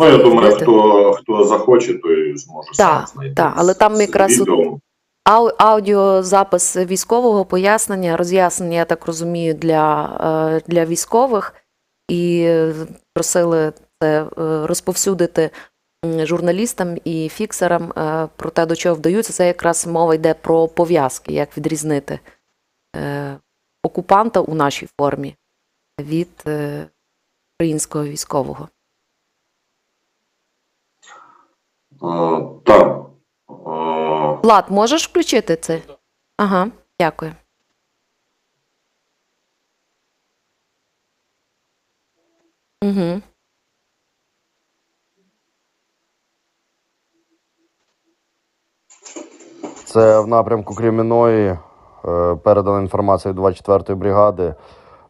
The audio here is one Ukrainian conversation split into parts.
Ну, я думаю, хто, хто захоче, той зможе Так, знайти. так, але там якраз. Ау- аудіозапис військового пояснення, роз'яснення, я так розумію, для, е, для військових, і просили це е, розповсюдити журналістам і фіксерам е, про те, до чого вдаються. Це якраз мова йде про пов'язки, як відрізнити окупанта у нашій формі від українського військового. Так. Влад, можеш включити це? Ага, дякую. Угу. Це в напрямку Креміної. е, Передана інформація від 24-ї бригади.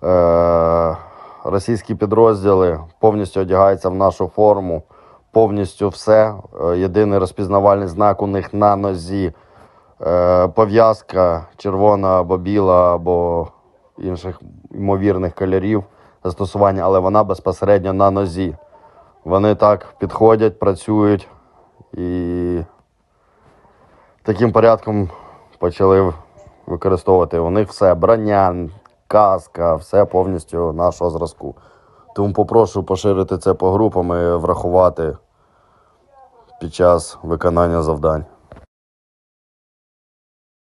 Е, Російські підрозділи повністю одягаються в нашу форму. Повністю все. Е, Єдиний розпізнавальний знак у них на нозі. Е, Пов'язка червона або біла, або інших ймовірних кольорів застосування, але вона безпосередньо на нозі. Вони так підходять, працюють і таким порядком почали використовувати. У них все броня, каска, все повністю нашого зразку. Тому попрошу поширити це по групам і врахувати під час виконання завдань.